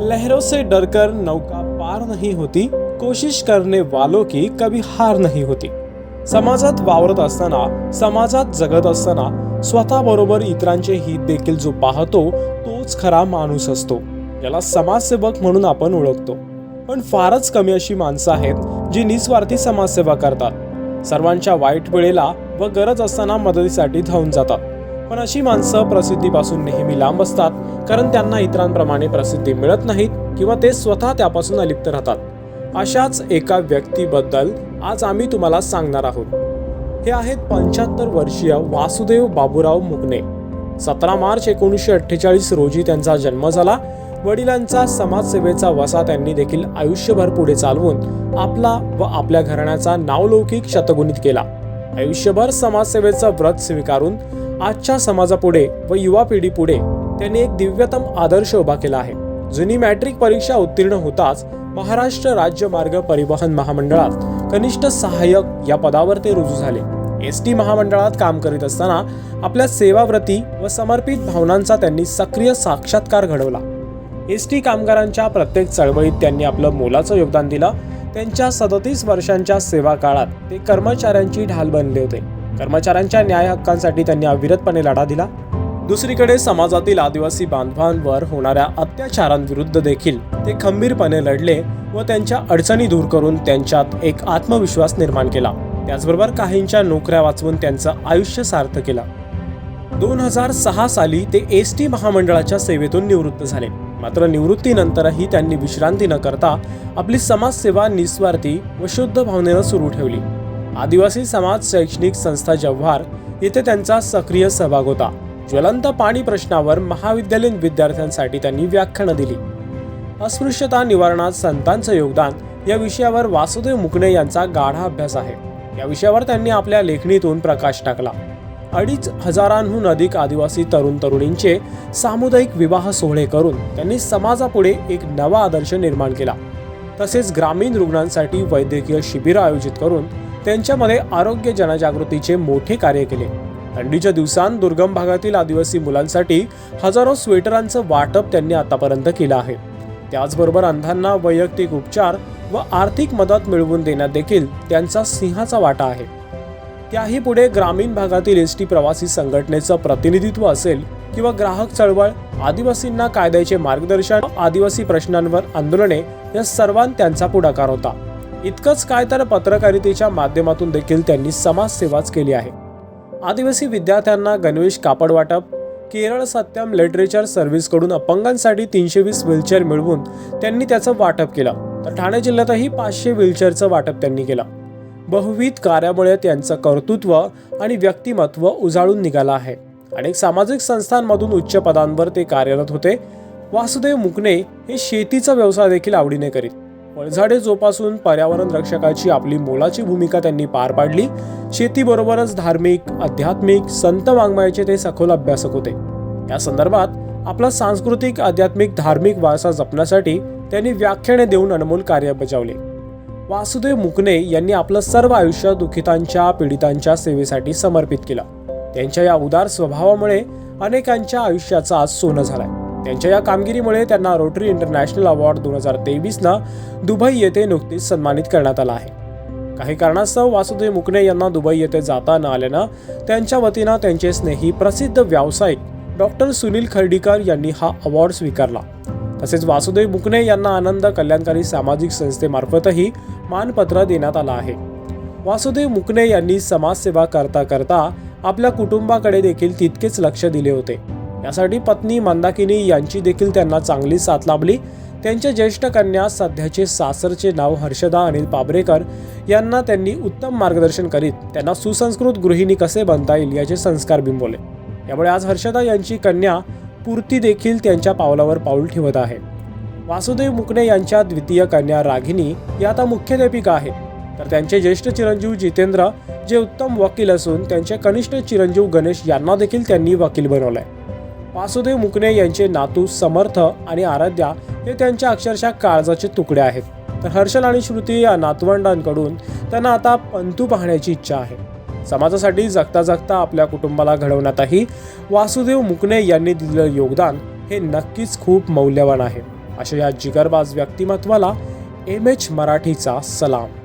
लहरों से डरकर नौका पार नहीं होती कोशिश करने वालों की कभी हार नहीं होती। समाजात वावरत असताना समाजात जगत असताना स्वतःबरोबर इतरांचे हित देखील जो पाहतो तोच खरा माणूस असतो याला समाजसेवक म्हणून आपण ओळखतो. पण फारच कमी अशी माणसं आहेत जी निस्वार्थी समाजसेवा करतात. सर्वांच्या वाईट वेळेला व गरज असताना मदतीसाठी धावून जातात. पण अशी माणसं प्रसिद्धीपासून नेहमी लांब असतात कारण त्यांना इतरांप्रमाणे प्रसिद्धी मिळत नाहीत किंवा ते स्वतः त्यापासून अलिप्त राहतात. अशाच एका व्यक्तीबद्दल आज आम्ही तुम्हाला सांगणार आहोत. हे आहेत पंच्याहत्तर वर्षीय वासुदेव बाबूराव मुकणे सतरा मार्च एकोणीसशे अठ्ठेचाळीस रोजी त्यांचा जन्म झाला. वडिलांचा समाजसेवेचा वसा त्यांनी देखील आयुष्यभर पुढे चालवून आपला व आपल्या घराण्याचा नावलौकिक शतगुणित केला. आयुष्यभर समाजसेवेचं व्रत स्वीकारून आजच्या समाजापुढे व युवा पिढीपुढे त्यांनी एक दिव्यतम आदर्श उभा केला आहे. जुनी मॅट्रिक परीक्षा उत्तीर्ण होताच महाराष्ट्र राज्य मार्ग परिवहन महामंडळात कनिष्ठ सहाय्यक या पदावर ते रुजू झाले. एस टी महामंडळात काम करीत असताना आपल्या सेवाव्रती व समर्पित भावनांचा त्यांनी सक्रिय साक्षात्कार घडवला. एस टी कामगारांच्या प्रत्येक चळवळीत त्यांनी आपलं मोलाचं योगदान दिलं. त्यांच्या सदतीस वर्षांच्या सेवा काळात ते कर्मचाऱ्यांची ढाल बनले होते. कर्मचाऱ्यांच्या न्याय हक्कांसाठी त्यांनी अविरतपणे लढा दिला. दुसरीकडे समाजातील आदिवासी बांधवांवर होणाऱ्या अत्याचारांविरुद्ध देखील ते खंबीरपणे लढले व त्यांच्या अडचणी दूर करून त्यांच्यात एक आत्मविश्वास निर्माण केला. त्याचबरोबर काहींच्या नोकऱ्या वाचवून त्यांचं आयुष्य सार्थ केलं. दोन हजार सहा साली ते एस टी महामंडळाच्या सेवेतून निवृत्त झाले. मात्र निवृत्तीनंतरही त्यांनी विश्रांती न करता आपली समाजसेवा निस्वार्थी व शुद्ध भावनेनं सुरू ठेवली. आदिवासी समाज शैक्षणिक संस्था जव्हार येथे त्यांचा सक्रिय सहभाग होता. ज्वलंत पाणी प्रश्नावर महाविद्यालयीन विद्यार्थ्यांसाठी त्यांनी व्याख्यानं दिली. अस्पृश्यता निवारणात संतांचं योगदान या विषयावर वासुदेव मुकणे यांचा गाढा अभ्यास आहे. या विषयावर त्यांनी आपल्या लेखणीतून प्रकाश टाकला. अडीच हजारांहून अधिक आदिवासी तरुण तरुणींचे सामुदायिक विवाह सोहळे करून त्यांनी समाजापुढे एक नवा आदर्श निर्माण केला. तसेच ग्रामीण रुग्णांसाठी वैद्यकीय शिबिरं आयोजित करून त्यांच्यामध्ये आरोग्य जनजागृतीचे मोठे कार्य केले. थंडीच्या दिवसांत दुर्गम भागातील आदिवासी मुलांसाठी हजारो स्वेटरांचं वाटप त्यांनी आतापर्यंत केलं आहे. त्याचबरोबर अंधांना वैयक्तिक उपचार व आर्थिक मदत मिळवून देण्यात देखील त्यांचा सिंहाचा वाटा आहे. त्याही पुढे ग्रामीण भागातील एस टी प्रवासी संघटनेचं प्रतिनिधित्व असेल किंवा ग्राहक चळवळ आदिवासींना कायद्याचे मार्गदर्शन आदिवासी प्रश्नांवर आंदोलने या सर्वांत त्यांचा पुढाकार होता. इतकंच काय तर पत्रकारितेच्या माध्यमातून देखील त्यांनी समाजसेवाच केली आहे. आदिवासी विद्यार्थ्यांना गणवेश कापड वाटप केरळ सत्यम लिटरेचर सर्व्हिसकडून अपंगांसाठी तीनशे वीस व्हीलचेअर मिळवून त्यांनी त्याचं वाटप केलं. तर ठाणे जिल्ह्यातही पाचशे व्हीलचेअरचं वाटप त्यांनी केलं. बहुविध कार्यामुळे त्यांचं कर्तृत्व आणि व्यक्तिमत्व उजाळून निघालं आहे. अनेक सामाजिक संस्थांमधून उच्च पदांवर ते कार्यरत होते. वासुदेव मुकणे हे शेतीचा व्यवसाय देखील आवडीने करीत. फळझाडे जोपासून पर्यावरण रक्षकाची आपली मोलाची भूमिका त्यांनी पार पाडली. शेतीबरोबरच धार्मिक आध्यात्मिक संत वाङ्मयाचे ते सखोल अभ्यासक होते. या संदर्भात आपला सांस्कृतिक आध्यात्मिक धार्मिक वारसा जपण्यासाठी त्यांनी व्याख्याने देऊन अनमोल कार्य बजावले. वासुदेव मुकणे यांनी आपलं सर्व आयुष्य दुखितांच्या पीडितांच्या सेवेसाठी समर्पित केलं. त्यांच्या या उदार स्वभावामुळे अनेकांच्या आयुष्याचा आज सोनं झालाय. त्यांच्या या कामगिरीमुळे त्यांना रोटरी इंटरनॅशनल अवॉर्ड दोन हजार तेवीसनं दुबई येथे नुकतीच सन्मानित करण्यात आला आहे. काही कारणास्तव वासुदेव मुकणे यांना दुबई येथे जाता न आल्यानं त्यांच्या वतीनं त्यांचे स्नेही प्रसिद्ध व्यावसायिक डॉक्टर सुनील खर्डीकर यांनी हा अवॉर्ड स्वीकारला. तसेच वासुदेव मुकणे यांना आनंद कल्याणकारी सामाजिक संस्थेमार्फतही मानपत्र देण्यात आलं आहे. वासुदेव मुकणे यांनी समाजसेवा करता करता आपल्या कुटुंबाकडे देखील तितकेच लक्ष दिले होते. यासाठी पत्नी मंदाकिनी यांची देखील त्यांना चांगली साथ लाभली. त्यांच्या ज्येष्ठ कन्या सध्याचे सासरचे नाव हर्षदा अनिल पाबरेकर यांना त्यांनी उत्तम मार्गदर्शन करीत त्यांना सुसंस्कृत गृहिणी कसे बनता येईल याचे संस्कार बिंबवले. यामुळे आज हर्षदा यांची कन्या पूर्ती देखील त्यांच्या पावलावर पाऊल ठेवत आहे. वासुदेव मुकणे यांच्या द्वितीय कन्या रागिनी या आता मुख्याध्यापिका आहेत. तर त्यांचे ज्येष्ठ चिरंजीव जितेंद्र जे उत्तम वकील असून त्यांचे कनिष्ठ चिरंजीव गणेश यांना देखील त्यांनी वकील बनवलंय. वासुदेव मुकणे यांचे नातू समर्थ आणि आराध्या हे त्यांच्या अक्षरशः काळजाचे तुकडे आहेत. तर हर्षल आणि श्रुती या नातवंडांकडून त्यांना आता पंतू पाहण्याची इच्छा आहे. समाजासाठी जगता जगता आपल्या कुटुंबाला घडवण्यातही वासुदेव मुकणे यांनी दिलेलं योगदान हे नक्कीच खूप मौल्यवान आहे. अशा या जिगरबाज व्यक्तिमत्वाला एम एच मराठीचा सलाम.